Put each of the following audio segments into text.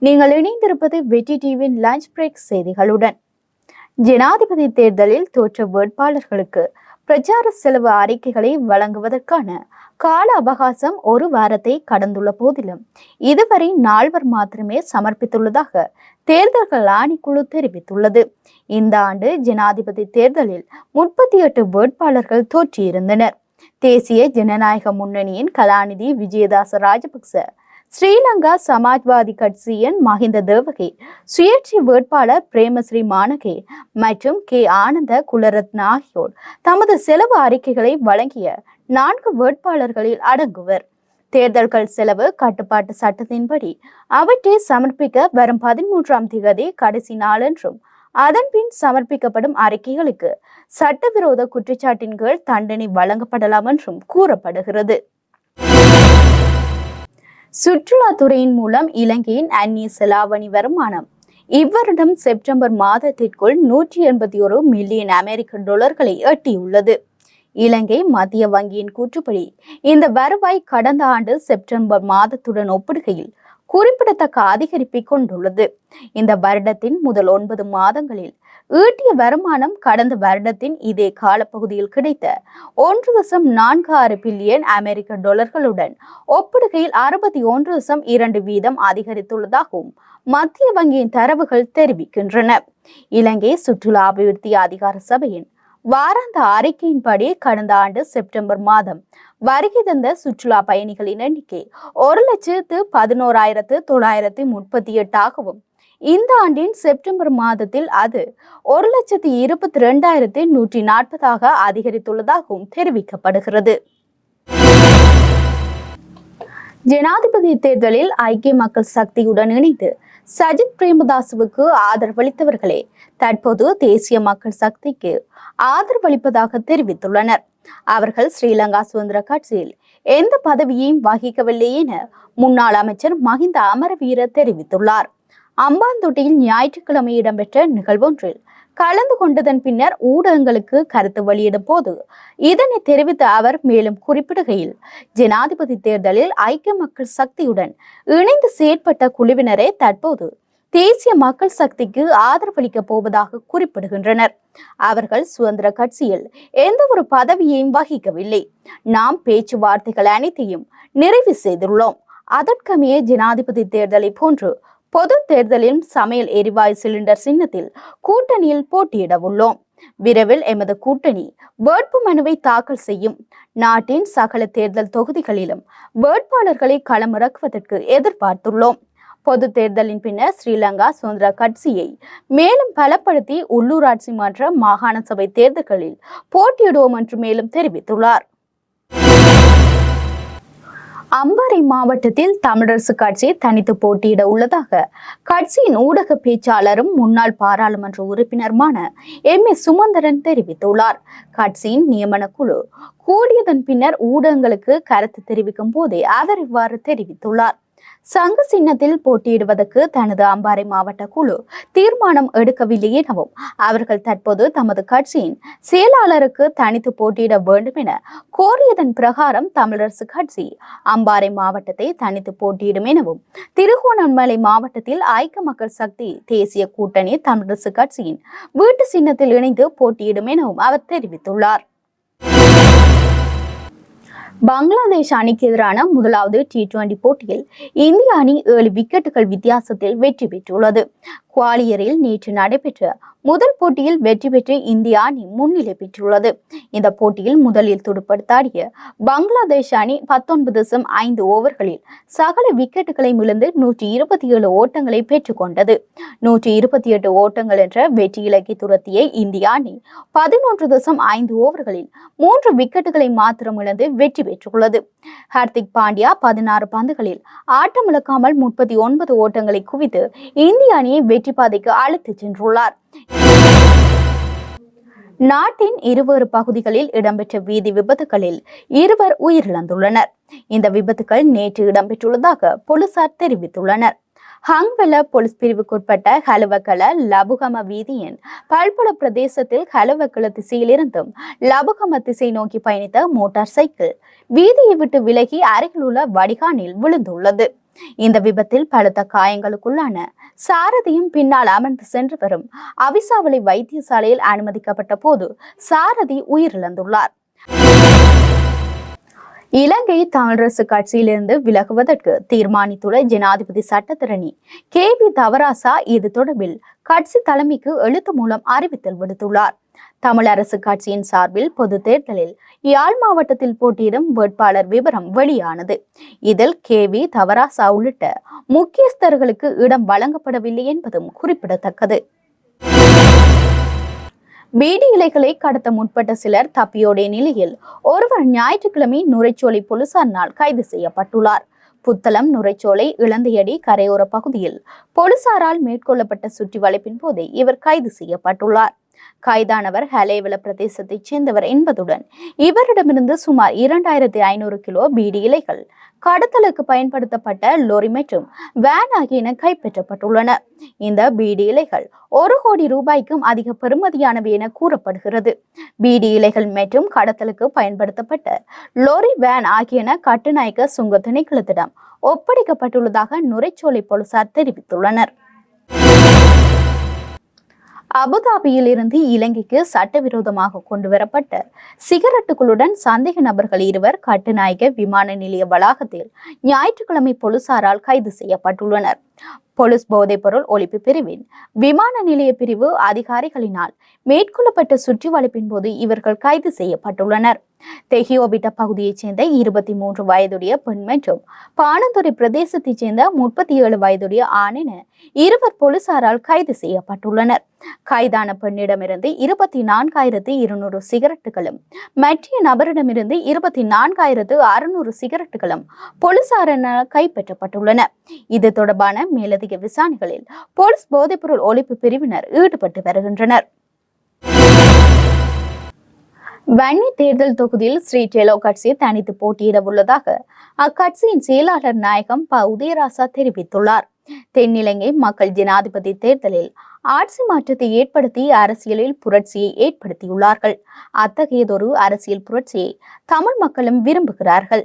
நீங்கள் இணைந்திருப்பது வெற்றி டிவியின் லஞ்ச் பிரேக் செய்திகளுடன். ஜனாதிபதி தேர்தலில் தோற்ற வேட்பாளர்களுக்கு பிரச்சார செலவு அறிக்கைகளை வழங்குவதற்கான கால அவகாசம் ஒரு வாரத்தை கடந்துள்ள போதிலும் இதுவரை நால்வர் மாத்திரமே சமர்ப்பித்துள்ளதாக தேர்தல்கள் ஆணைக்குழு தெரிவித்துள்ளது. இந்த ஆண்டு ஜனாதிபதி தேர்தலில் முப்பத்தி எட்டு வேட்பாளர்கள் தோற்றியிருந்தனர். தேசிய ஜனநாயக முன்னணியின் கலாநிதி விஜயதாச ராஜபக்ச ஸ்ரீலங்கா சமாஜ்வாதி கட்சியின் மஹிந்த தேவகே சுயேட்சை வேட்பாளர் பிரேமஸ்ரீ மானகே மற்றும் கே. ஆனந்த குலரத்ன ஆகியோர் தமது செலவு அறிக்கைகளை வழங்கிய நான்கு வேட்பாளர்களில் அடங்குவர். தேர்தல்கள் செலவு கட்டுப்பாட்டு சட்டத்தின்படி அவற்றை சமர்ப்பிக்க வரும் பதிமூன்றாம் திகதி கடைசி நாளென்றும் அதன்பின் சமர்ப்பிக்கப்படும் அறிக்கைகளுக்கு சட்டவிரோத குற்றச்சாட்டின் கீழ் தண்டனை வழங்கப்படலாம் என்றும் கூறப்படுகிறது. சுற்றுலாத்துறையின் மூலம் இலங்கையின் அந்நிய செலாவணி வருமானம். இவ்வருடம் செப்டம்பர் மாதத்திற்குள் நூற்றி எண்பத்தி ஒரு மில்லியன் அமெரிக்க டாலர்களை எட்டியுள்ளது. இலங்கை மத்திய வங்கியின் கூற்றுப்படி இந்த வருவாய் கடந்த ஆண்டு செப்டம்பர் மாதத்துடன் ஒப்பிடுகையில் குறிப்பிடத்தக்க அதிகரிப்பை கொண்டுள்ளது. இந்த வருடத்தின் முதல் ஒன்பது மாதங்களில் ஈட்டிய வருமானம் கடந்த வருடத்தின் இதே காலப்பகுதியில் கிடைத்த ஒன்று தசம் நான்கு ஆறு பில்லியன் அமெரிக்க டாலர்களுடன் ஒப்பிடுகையில் அறுபத்தி ஒன்று தசம் இரண்டு வீதம் அதிகரித்துள்ளதாகவும் மத்திய வங்கியின் தரவுகள் தெரிவிக்கின்றன. இலங்கை சுற்றுலா அபிவிருத்தி அதிகார சபையின் வாராந்த அறிக்கையின்படி கடந்த ஆண்டு செப்டம்பர் மாதம் வருகை தந்த சுற்றுலா பயணிகளின் எண்ணிக்கை ஒரு லட்சத்து பதினோராயிரத்து தொள்ளாயிரத்து முப்பத்தி எட்டாகவும் இந்த ஆண்டின் செப்டம்பர் மாதத்தில் அது ஒரு லட்சத்தி இருபத்தி ரெண்டாயிரத்தி நூற்றி நாற்பதாக அதிகரித்துள்ளதாகவும் தெரிவிக்கப்படுகிறது. ஜனாதிபதி தேர்தலில் ஐக்கிய மக்கள் சக்தியுடன் இணைந்து சஜித் பிரேமதாசுவுக்கு ஆதரவளித்தவர்களே தற்போது தேசிய மக்கள் சக்திக்கு ஆதரவளிப்பதாக தெரிவித்துள்ளனர். அவர்கள் ஸ்ரீலங்கா சுதந்திர கட்சியில் எந்த பதவியையும் வகிக்கவில்லை என முன்னாள் அமைச்சர் மஹிந்த அமரவீர தெரிவித்துள்ளார். அம்பாந்தோட்டையில் ஞாயிற்றுக்கிழமை இடம்பெற்ற நிகழ்வொன்றில் கலந்து கொண்டதன் பின்னர் ஊடகங்களுக்கு கருத்து வெளியிடும் போது இதனை தெரிவித்த அவர் மேலும் குறிப்பிடுகையில் ஜனாதிபதி தேர்தலில் ஐக்கிய மக்கள் சக்தியுடன் இணைந்து செயற்பட்ட குழுவினரே தற்போது தேசிய மக்கள் சக்திக்கு ஆதரவளிக்கப் போவதாக குறிப்பிடுகின்றனர். அவர்கள் சுதந்திர கட்சியில் எந்த ஒரு பதவியையும் வகிக்கவில்லை. நாம் பேச்சுவார்த்தைகள் அனைத்தையும் நிறைவு செய்துள்ளோம். அதற்கமைய ஜனாதிபதி தேர்தலை போன்று பொது தேர்தலில் சமையல் எரிவாயு சிலிண்டர் சின்னத்தில் கூட்டணியில் போட்டியிட உள்ளோம். விரைவில் எமது கூட்டணி வேட்பு மனுவை தாக்கல் செய்யும். நாட்டின் சகல தேர்தல் தொகுதிகளிலும் வேட்பாளர்களை களமிறக்குவதற்கு எதிர்பார்த்துள்ளோம். பொது தேர்தலின் பின்னர் ஸ்ரீலங்கா சுதந்திர கட்சியை மேலும் பலப்படுத்தி உள்ளூராட்சி மன்ற மாகாண சபை தேர்தல்களில் போட்டியிடுவோம் என்று மேலும் தெரிவித்துள்ளார். அம்பாறை மாவட்டத்தில் தமிழரசு கட்சி தனித்து போட்டியிட உள்ளதாக கட்சியின் ஊடக பேச்சாளரும் முன்னாள் பாராளுமன்ற உறுப்பினருமான எம். ஏ. சுமந்தரன் தெரிவித்துள்ளார். கட்சியின் நியமன குழு கூடியதன் பின்னர் ஊடகங்களுக்கு கருத்து தெரிவிக்கும் போதே அவர் இவ்வாறு தெரிவித்துள்ளார். சங்க சின்னத்தில் போட்டியிடுவதற்கு தனது அம்பாறை மாவட்ட குழு தீர்மானம் எடுக்கவில்லை எனவும் அவர்கள் தற்போது தமது கட்சியின் செயலாளருக்கு தனித்து போட்டியிட வேண்டும் என கோரியதன் பிரகாரம் தமிழரசு கட்சி அம்பாறை மாவட்டத்தை தனித்து போட்டியிடும் எனவும் திருகோணமலை மாவட்டத்தில் ஐக்கிய மக்கள் சக்தி தேசிய கூட்டணி தமிழரசு கட்சியின் வீட்டு சின்னத்தில் இணைந்து போட்டியிடும் எனவும் அவர் தெரிவித்துள்ளார். பங்களாதேஷ் அணிக்கு எதிரான முதலாவது டி டுவெண்டி போட்டியில் இந்திய அணி ஏழு விக்கெட்டுகள் வித்தியாசத்தில் வெற்றி பெற்றுள்ளது. குவாலியரில் நேற்று நடைபெற்ற முதல் போட்டியில் வெற்றி பெற்று இந்திய அணி முன்னிலை பெற்றுள்ளது. இந்த போட்டியில் முதலில் துடுப்படுத்தாடிய பங்களாதேஷ் அணி பத்தொன்பது தசம் ஐந்து ஓவர்களில் சகல விக்கெட்டுகளை மிளந்து நூற்றி இருபத்தி ஏழு ஓட்டங்களை பெற்றுக்கொண்டது. நூற்றி இருபத்தி எட்டு ஓட்டங்கள் என்ற வெற்றி இலக்கை துரத்திய இந்திய அணி பதினொன்று தசம் ஐந்து ஓவர்களில் மூன்று விக்கெட்டுகளை மாத்திரம் இழந்து வெற்றி பெற்றுள்ளது. ஹர்திக் பாண்டியா பதினாறு பந்துகளில் ஆட்டமிழக்காமல் முப்பத்தி ஒன்பது ஓட்டங்களை குவித்து இந்திய அணியை வெற்றி பாதைக்கு அழைத்துச் சென்றுள்ளார். நாட்டின் இருவேறு பகுதிகளில் இடம்பெற்ற வீதி விபத்துகளில் இருவர் உயிரிழந்துள்ளனர். இந்த விபத்துகள் நேற்று இடம்பெற்றுள்ளதாக போலீசார் தெரிவித்துள்ளனர். ஹங்வெல போலீஸ் பிரிவுக்குட்பட்ட ஹலுவக்கல லபுகம வீதியின் பல்புல பிரதேசத்தில் ஹலுவக்கல திசையிலிருந்தும் லபுகம திசை நோக்கி பயணித்த மோட்டார் சைக்கிள் வீதியை விட்டு விலகி அருகில் உள்ள வடிகானில் விழுந்துள்ளது. இந்த விபத்தில் பலத்த காயங்களுக்குள்ளான சாரதியும் பின்னால் அமர்ந்து சென்று வரும் அவிசாவளி வைத்தியசாலையில் அனுமதிக்கப்பட்ட போது சாரதி உயிரிழந்துள்ளார். இலங்கை தமிழரசு கட்சியிலிருந்து விலகுவதற்கு தீர்மானித்துள்ள ஜனாதிபதி சட்டத்திரணி கே வி தவராசா இது தொடர்பில் கட்சி தலைமைக்கு எழுத்து மூலம் அறிவித்தல் விடுத்துள்ளார். தமிழரசு கட்சியின் சார்பில் பொது தேர்தலில் யாழ் மாவட்டத்தில் போட்டியிடும் வேட்பாளர் விவரம் வெளியானது. இதில் கே வி தவராசா உள்ளிட்ட முக்கியஸ்தர்களுக்கு இடம் வழங்கப்படவில்லை என்பதும் குறிப்பிடத்தக்கது. பீடி இலைகளை கடத்த முற்பட்ட சிலர் தப்பியோடைய நிலையில் ஒருவர் ஞாயிற்றுக்கிழமை நுரைச்சோலை போலீசாரினால் கைது செய்யப்பட்டுள்ளார். புத்தளம் நுரைச்சோலை இளந்தையடி கரையோர பகுதியில் போலீசாரால் மேற்கொள்ளப்பட்ட சுற்றி வளைப்பின் போதே இவர் கைது செய்யப்பட்டுள்ளார். கைதானவர் ஹலேவல பிரதேசத்தைச் சேர்ந்தவர் என்பதுடன் இவரிடமிருந்து சுமார் இரண்டாயிரத்தி ஐநூறு கிலோ பீடி இலைகள் கடத்தலுக்கு பயன்படுத்தப்பட்ட லொரி மற்றும் வேன் ஆகியன கைப்பற்றப்பட்டுள்ளன. இந்த பீடி இலைகள் ஒரு கோடி ரூபாய்க்கும் அதிக பெறுமதியானவை என கூறப்படுகிறது. பீடி இலைகள் மற்றும் கடத்தலுக்கு பயன்படுத்தப்பட்ட லொரி வேன் ஆகியன கட்டுநாயக்க சுங்க திணைக்களத்திடம் ஒப்படைக்கப்பட்டுள்ளதாக நுரைச்சோலை போலீசார் தெரிவித்துள்ளனர். அபுதாபியில் இருந்து இலங்கைக்கு சட்டவிரோதமாக கொண்டு வரப்பட்ட சிகரெட்டுகளுடன் சந்தேக நபர்கள் இருவர் கட்டுநாயக விமான நிலைய வளாகத்தில் ஞாயிற்றுக்கிழமை போலீசாரால் கைது செய்யப்பட்டுள்ளனர். போலீஸ் போதைப்பொருள் ஒழிப்பு பிரிவின் விமான நிலைய பிரிவு அதிகாரிகளினால் மேற்கொள்ளப்பட்ட சுற்றி வளைப்பின் போது இவர்கள் கைது செய்யப்பட்டுள்ளனர். தெஹியோபிட்ட பகுதியைச் சேர்ந்த இருபத்தி மூன்று வயதுடைய பெண் மற்றும் பானந்துறை பிரதேசத்தைச் சேர்ந்த முப்பத்தி ஏழு வயதுடைய ஆண் என இருவர் போலீசாரால் கைது செய்யப்பட்டுள்ளனர். கைதான பெண்ணிடமிருந்து இருபத்தி நான்காயிரத்து இருநூறு சிகரெட்டுகளும் மற்ற நபரிடமிருந்து இருபத்தி நான்காயிரத்து அறுநூறு சிகரெட்டுகளும் போலீசாரினால் கைப்பற்றப்பட்டுள்ளன இது தொடர்பான மேலதிக விசாரணைகளில் போலீஸ் போதைப்பொருள் ஒழிப்பு பிரிவினர் ஈடுபட்டு வருகின்றனர். வன்னி தேர்தல் தொகுதியில் ஸ்ரீ டெலோ கட்சி தனித்து போட்டியிட உள்ளதாக அக்கட்சியின் செயலாளர் நாயகம் ப. உதயராசா தெரிவித்துள்ளார். தென்னிலங்கை மக்கள் ஜனாதிபதி தேர்தலில் ஆட்சி மாற்றத்தை ஏற்படுத்தி அரசியலில் புரட்சியை ஏற்படுத்தியுள்ளார்கள். அத்தகையதொரு அரசியல் புரட்சியை தமிழ் மக்களும் விரும்புகிறார்கள்.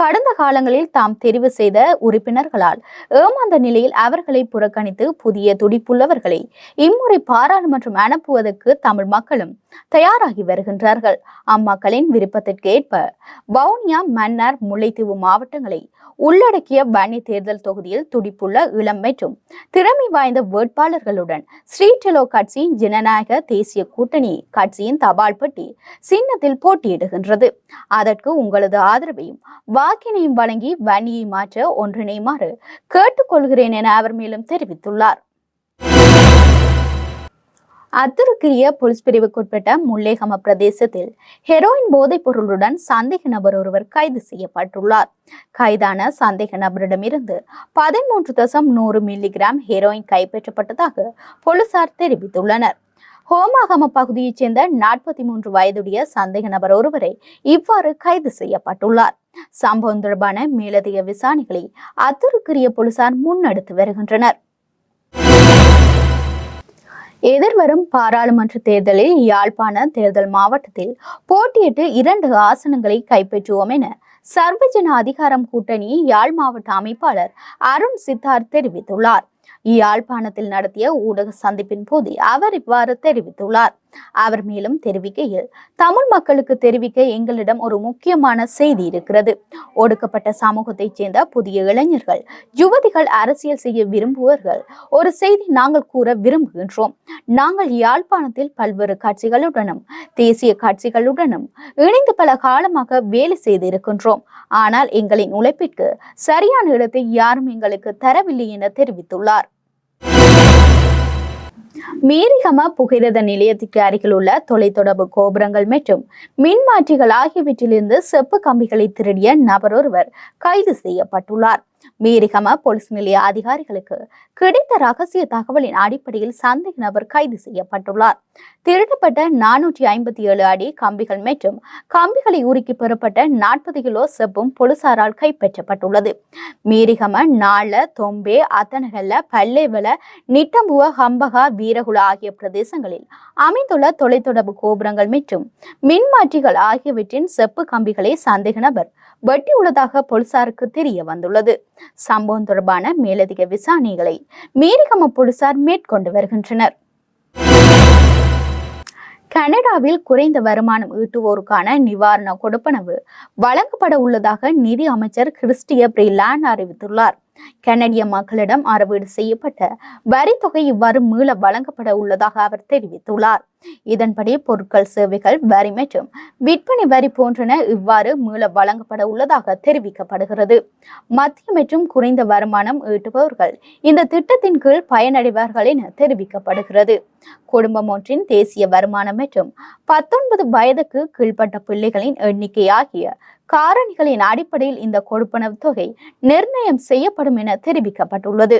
கடந்த காலங்களில் தாம் தெரிவு செய்த உறுப்பினர்களால் ஏமாந்த நிலையில் அவர்களை புறக்கணித்து புதிய துடிப்புள்ளவர்களை இம்முறை பாராளுமன்றம் அனுப்புவதற்கு தமிழ் மக்களும் தயாராகி வருகின்றார்கள். அம்மக்களின் விருப்பத்திற்கேற்ப வவுனியா மன்னார் முல்லைத்தீவு மாவட்டங்களை உள்ளடக்கிய வன்னி தேர்தல் தொகுதியில் துடிப்புள்ள இளம் மற்றும் திறமை வாய்ந்த வேட்பாளர்களுடன் ஸ்ரீடெலோ கட்சியின் ஜனநாயக தேசிய கூட்டணி கட்சியின் தபால் பெட்டி சின்னத்தில் போட்டியிடுகின்றது. அதற்கு உங்களது ஆதரவையும் வாக்கினையும் வழங்கி வன்னியை மாற்ற ஒன்றிணையுமாறு கேட்டுக்கொள்கிறேன் என அவர் மேலும் தெரிவித்துள்ளார். அத்துருக்கிய போலீஸ் பிரிவுக்குட்பட்ட முல்லேகம பிரதேசத்தில் ஹெரோயின் போதைப் பொருளுடன் சந்தேக நபர் ஒருவர் கைது செய்யப்பட்டுள்ளார். கைதான சந்தேக நபரிடமிருந்து பதிமூன்று தசம் நூறு மில்லிகிராம் ஹெரோயின் கைப்பற்றப்பட்டதாக போலீசார் தெரிவித்துள்ளனர். ஹோமாகம பகுதியைச் சேர்ந்த நாற்பத்தி மூன்று வயதுடைய சந்தேக நபர் ஒருவரை இவ்வாறு கைது செய்யப்பட்டுள்ளார். சம்பவம் தொடர்பான மேலதிக விசாரணைகளை அத்துருக்கிரிய போலீசார் முன்னெடுத்து வருகின்றனர். எதிர்வரும் பாராளுமன்ற தேர்தலில் யாழ்ப்பாண தேர்தல் மாவட்டத்தில் போட்டியிட்டு இரண்டு ஆசனங்களை கைப்பற்றுவோம் என சர்வஜன அதிகாரம் கூட்டணி யாழ் மாவட்ட அமைப்பாளர் அருண் சித்தார்த் தெரிவித்துள்ளார். யாழ்ப்பாணத்தில் நடத்திய ஊடக சந்திப்பின் போது அவர் இவ்வாறு தெரிவித்துள்ளார் அவர் மேலும் தெரிவிக்கையில் தமிழ் மக்களுக்கு தெரிவிக்க எங்களிடம் ஒரு முக்கியமான செய்தி இருக்கிறது ஒடுக்கப்பட்ட சமூகத்தைச் சேர்ந்த புதிய இளைஞர்கள் யுவதிகள் அரசியல் செய்ய விரும்புவர்கள் ஒரு செய்தி நாங்கள் கூற விரும்புகின்றோம் நாங்கள் யாழ்ப்பாணத்தில் பல்வேறு கட்சிகளுடனும் தேசிய கட்சிகளுடனும் இணைந்து பல காலமாக வேலை செய்து இருக்கின்றோம் ஆனால் எங்களின் உழைப்பிற்கு சரியான இடத்தை யாரும் எங்களுக்கு தரவில்லை என தெரிவித்துள்ளார் மீரிகம புகையிரத நிலையத்திற்கு அருகில் உள்ள தொலைத்தொடர்பு கோபுரங்கள் மற்றும் மின்மாற்றிகள் ஆகியவற்றிலிருந்து செப்பு கம்பிகளை திருடிய நபர் ஒருவர் கைது செய்யப்பட்டுள்ளார். மீரிகம போலீஸ் நிலைய அதிகாரிகளுக்கு கிடைத்த ரகசிய தகவலின் அடிப்படையில் சந்தேக நபர் கைது செய்யப்பட்டுள்ளார். திருடப்பட்ட நானூற்றி ஐம்பத்தி ஏழு அடி கம்பிகள் மற்றும் கம்பிகளை உருக்கி பெறப்பட்ட நாற்பது கிலோ செப்பும் போலீசாரால் கைப்பற்றப்பட்டுள்ளது. மீரிகம நாள தொம்பே அத்தனகல்ல பல்லேவல நிட்டம்புவ ஹம்பகா வீரகுல ஆகிய பிரதேசங்களில் அமைந்துள்ள தொலைத்தொடர்பு கோபுரங்கள் மற்றும் மின்மாற்றிகள் ஆகியவற்றின் செப்பு கம்பிகளை சந்தேக நபர் வெட்டியுள்ளதாக போலீசாருக்கு தெரிய வந்துள்ளது. சம்பவம் தொடர்பான மேலதிக விசாரணைகளை மேரிகம போலீசார் மேற்கொண்டு வருகின்றனர். கனடாவில் குறைந்த வருமானம் ஈட்டுவோருக்கான நிவாரண கொடுப்பனவு வழங்கப்பட உள்ளதாக நிதி அமைச்சர் கிறிஸ்டிய பிரிலான் அறிவித்துள்ளார். கனடிய மக்களிடம் அறவீடு செய்யப்பட்ட வரித்தொகை இவ்வாறு மீள வழங்கப்பட உள்ளதாக அவர் தெரிவித்துள்ளார். இதன்படி பொருட்கள் சேவைகள் வரி மற்றும் விற்பனை வரி போன்றன இவ்வாறு மீள வழங்கப்பட உள்ளதாக தெரிவிக்கப்படுகிறது. மத்திய மற்றும் குறைந்த வருமானம் ஈட்டுபவர்கள் இந்த திட்டத்தின் கீழ் பயனடைவார்கள் என தெரிவிக்கப்படுகிறது. குடும்பம் ஒன்றின் தேசிய வருமானம் மற்றும் பத்தொன்பது வயதுக்கு கீழ்ப்பட்ட பிள்ளைகளின் எண்ணிக்கை ஆகிய காரணிகளின் அடிப்படையில் இந்த கொடுப்பனவு தொகை நிர்ணயம் செய்யப்படும் என தெரிவிக்கப்பட்டுள்ளது.